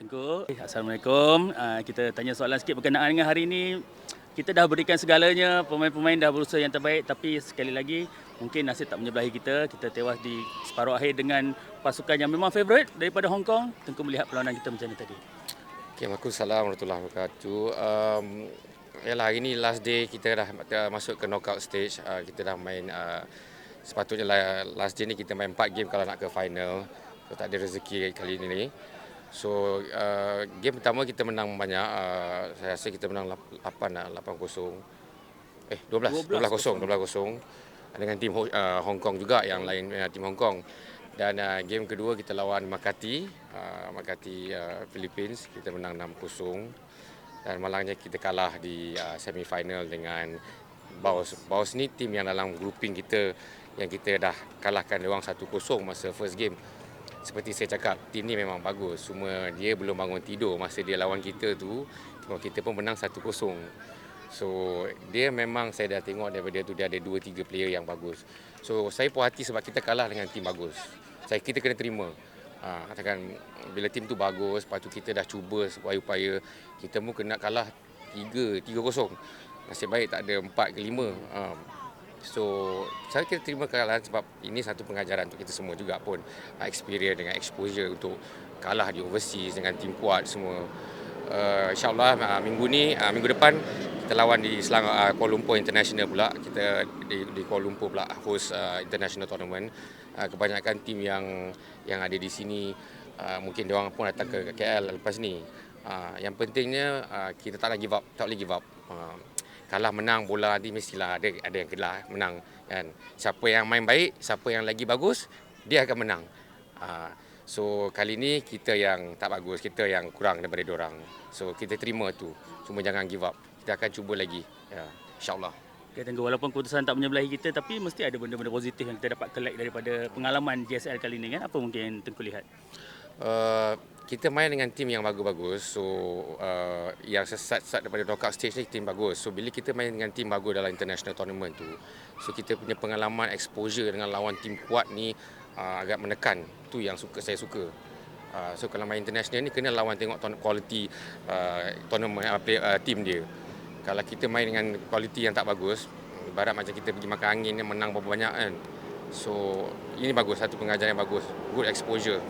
Tengku. Assalamualaikum. Uh, kita tanya soalan sikit berkenaan dengan hari ini. Kita dah berikan segalanya, pemain-pemain dah berusaha yang terbaik tapi sekali lagi mungkin nasib tak menyebelahi kita. Kita tewas di separuh akhir dengan pasukan yang memang favourite daripada Hong Kong. Tengku melihat perlawanan kita macam mana tadi. Okay, Waalaikumsalam warahmatullahi wabarakatuh. Um, yalah, hari ni last day kita dah, dah masuk ke knockout stage. Uh, kita dah main uh, sepatutnya lah, last day ni kita main 4 game kalau nak ke final. So, tak ada rezeki kali ini. So uh, game pertama kita menang banyak. Uh, saya rasa kita menang 8 lah, 8-0. Eh 12, 12-0, 12-0 dengan tim uh, Hong Kong juga yang lain uh, tim Hong Kong. Dan uh, game kedua kita lawan Makati, uh, Makati uh, Philippines, kita menang 6-0. Dan malangnya kita kalah di uh, semi final dengan Baus. Baus ni tim yang dalam grouping kita yang kita dah kalahkan dia orang 1-0 masa first game seperti saya cakap, tim ni memang bagus. Cuma dia belum bangun tidur masa dia lawan kita tu. Kita pun menang 1-0. So, dia memang saya dah tengok daripada tu dia ada 2-3 player yang bagus. So, saya puas hati sebab kita kalah dengan tim bagus. Saya kita kena terima. Ha, katakan bila tim tu bagus, lepas tu kita dah cuba upaya-upaya, kita pun kena kalah 3 3-0. Nasib baik tak ada 4 ke 5. Ha, So, saya kira terima kekalahan sebab ini satu pengajaran untuk kita semua juga pun. Uh, experience dengan exposure untuk kalah di overseas dengan tim kuat semua. Uh, InsyaAllah uh, minggu ni, uh, minggu depan kita lawan di Selangor, uh, Kuala Lumpur International pula. Kita di, di Kuala Lumpur pula host uh, international tournament. Uh, kebanyakan tim yang yang ada di sini uh, mungkin dia pun datang ke KL lepas ni. Uh, yang pentingnya uh, kita tak nak give up, tak boleh give up. Uh, kalah menang bola nanti mestilah ada ada yang kalah menang kan. Siapa yang main baik siapa yang lagi bagus dia akan menang. Uh, so kali ni kita yang tak bagus kita yang kurang daripada orang. So kita terima tu. Cuma jangan give up. Kita akan cuba lagi. Ya insyaallah. Okay, tengok walaupun keputusan tak menyebelahi kita tapi mesti ada benda-benda positif yang kita dapat collect daripada pengalaman JSL kali ini kan? Apa mungkin Tengku lihat uh, kita main dengan tim yang bagus-bagus. So uh, yang sesat-sesat daripada knockout stage ni tim bagus. So bila kita main dengan tim bagus dalam international tournament tu so kita punya pengalaman exposure dengan lawan tim kuat ni uh, agak menekan. Tu yang suka saya suka. Uh, so kalau main international ni kena lawan tengok quality uh, tournament uh, play, uh, team dia. Kalau kita main dengan quality yang tak bagus ibarat macam kita pergi makan angin menang berapa banyak kan. So ini bagus satu pengajaran yang bagus. Good exposure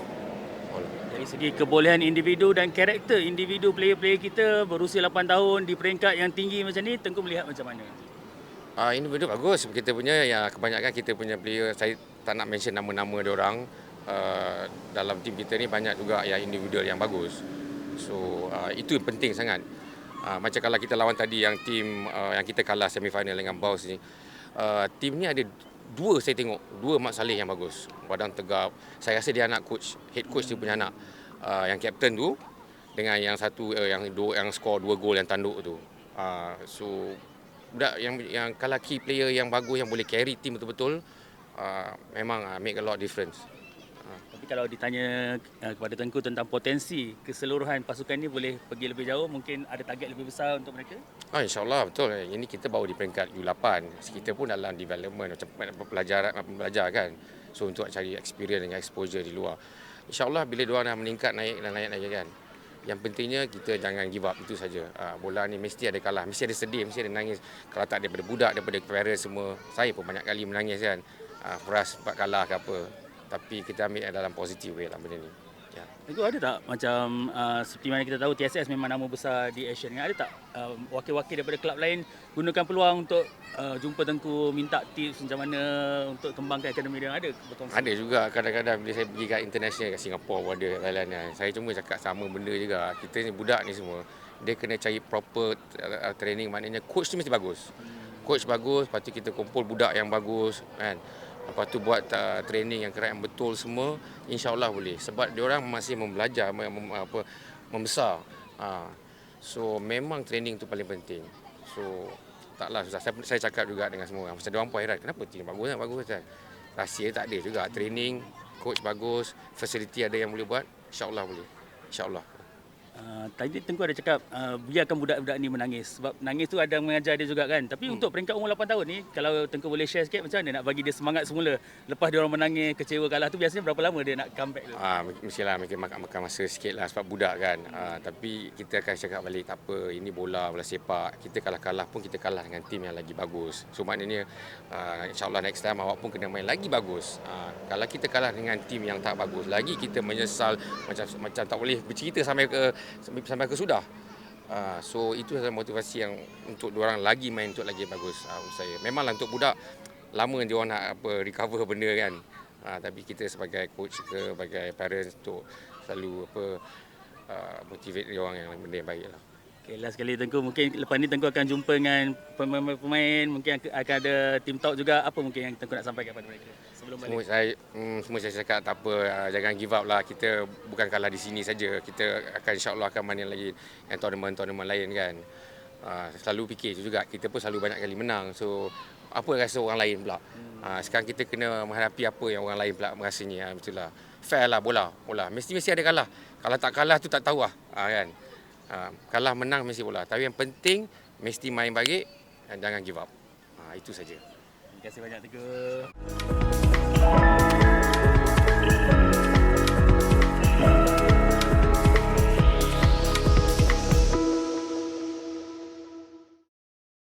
dari segi kebolehan individu dan karakter individu player-player kita berusia 8 tahun di peringkat yang tinggi macam ni, Tengku melihat macam mana? Uh, individu bagus. Kita punya ya kebanyakan kita punya player saya tak nak mention nama-nama dia orang uh, dalam tim kita ni banyak juga yang individual yang bagus. So uh, itu yang penting sangat. Uh, macam kalau kita lawan tadi yang tim uh, yang kita kalah semi final dengan Baus ni. Uh, tim ni ada dua saya tengok dua Mak Saleh yang bagus. Badan tegap saya rasa dia anak coach head coach dia punya anak. Uh, yang captain tu dengan yang satu uh, yang dua yang skor dua gol yang tanduk tu. Uh, so budak yang yang kalau key player yang bagus yang boleh carry team betul-betul uh, memang uh, make a lot difference kalau ditanya uh, kepada Tengku tentang potensi keseluruhan pasukan ini boleh pergi lebih jauh, mungkin ada target lebih besar untuk mereka? Ah, InsyaAllah, betul. Ini kita baru di peringkat U8. Kita pun dalam development, macam pelajar, belajar kan. So, untuk cari experience dan exposure di luar. InsyaAllah bila diorang dah meningkat, naik dan naik-naik kan. Yang pentingnya kita jangan give up, itu saja. Uh, bola ni mesti ada kalah, mesti ada sedih, mesti ada nangis. Kalau tak daripada budak, daripada parents semua. Saya pun banyak kali menangis kan. Uh, Peras sebab kalah ke apa tapi kita ambil dalam positif way lah benda ni. Ya. Itu ada tak macam uh, seperti mana kita tahu TSS memang nama besar di Asian kan? Ada tak uh, wakil-wakil daripada kelab lain gunakan peluang untuk uh, jumpa Tengku minta tips macam mana untuk kembangkan akademi dia ada betul Ada juga kadang-kadang bila saya pergi kat international kat Singapura pun ada lain-lain Saya cuma cakap sama benda juga. Kita ni budak ni semua dia kena cari proper uh, training maknanya coach ni mesti bagus. Coach bagus, lepas tu kita kumpul budak yang bagus kan. Lepas tu buat uh, training yang kerat yang betul semua, insya-Allah boleh. Sebab dia orang masih membelajar mem, apa membesar. Ha. So memang training tu paling penting. So taklah susah. Saya, saya cakap juga dengan semua orang. Masa dia orang pun heran, kenapa team bagus? Bagus kan? Rahsia tak ada juga. Training, coach bagus, facility ada yang boleh buat, insya-Allah boleh. Insya-Allah. Uh, tadi Tengku ada cakap uh, biarkan budak-budak ni menangis sebab nangis tu ada mengajar dia juga kan. Tapi hmm. untuk peringkat umur 8 tahun ni kalau Tengku boleh share sikit macam mana nak bagi dia semangat semula lepas dia orang menangis kecewa kalah tu biasanya berapa lama dia nak comeback tu? Ah, mestilah mungkin makan, makan masa sikit lah sebab budak kan. Ah, tapi kita akan cakap balik tak apa ini bola bola sepak. Kita kalah-kalah pun kita kalah dengan tim yang lagi bagus. So maknanya ah, insyaAllah next time awak pun kena main lagi bagus. Ah, kalau kita kalah dengan tim yang tak bagus lagi kita menyesal macam macam tak boleh bercerita sampai ke sampai, ke sudah. Uh, so itu adalah motivasi yang untuk orang lagi main untuk lagi bagus uh, untuk saya. Memanglah untuk budak lama dia orang nak apa recover benda kan. Uh, tapi kita sebagai coach ke sebagai parents untuk selalu apa uh, motivate dia orang yang benda yang baik lah. Okay, last sekali Tengku mungkin lepas ni Tengku akan jumpa dengan pemain-pemain mungkin akan ada team talk juga apa mungkin yang Tengku nak sampaikan kepada mereka sebelum balik. Semua saya hmm, semua saya cakap tak apa uh, jangan give up lah kita bukan kalah di sini saja kita akan insyaallah akan main lagi yang tournament-tournament lain kan. Uh, selalu fikir itu juga kita pun selalu banyak kali menang so apa rasa orang lain pula. Hmm. Uh, sekarang kita kena menghadapi apa yang orang lain pula merasanya uh, betul lah. Fair lah bola, bola. Mesti mesti ada kalah. Kalau tak kalah tu tak tahu lah. Uh, kan. Ha, kalah menang mesti bola. Tapi yang penting mesti main baik dan jangan give up. Ha, itu saja. Terima kasih banyak Teguh.